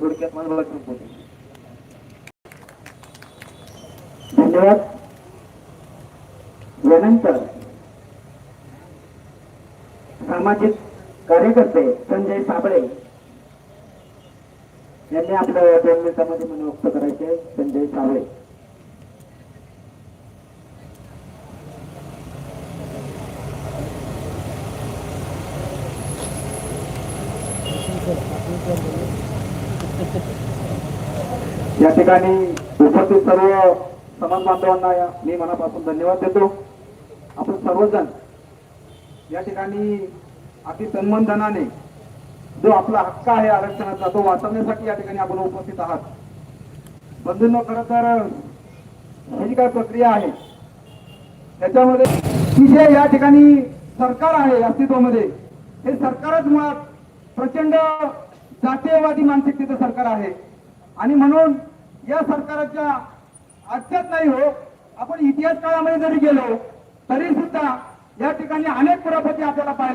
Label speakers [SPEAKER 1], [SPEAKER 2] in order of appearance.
[SPEAKER 1] थोडक्यात मला संपवतो धन्यवाद. यानंतर सामाजिक कार्यकर्ते संजय साबळे यांनी आपल्या दोन मिनिटांमध्ये मन व्यक्त करायचे. संजय साबळे. या ठिकाणी उपस्थित सर्व समाज बांधवांना या- मी मनापासून धन्यवाद देतो. आपण सर्वजण या ठिकाणी अति सन्मानधनाने जो आपला हक्क आहे आरक्षणाचा तो वाचवण्यासाठी या ठिकाणी आपण उपस्थित आहात. बंधूंनो खरं तर ही जी काय प्रक्रिया आहे त्याच्यामध्ये की जे या ठिकाणी सरकार आहे अस्तित्वामध्ये हे सरकारच मुळात प्रचंड जातीयवादी मानसिकतेचं सरकार आहे. आणि म्हणून या सरकाराच्या आजच्याच नाही हो आपण इतिहास काळामध्ये जरी गेलो तरी सुद्धा या ठिकाणी अनेक कुरापती आपल्याला पाहायला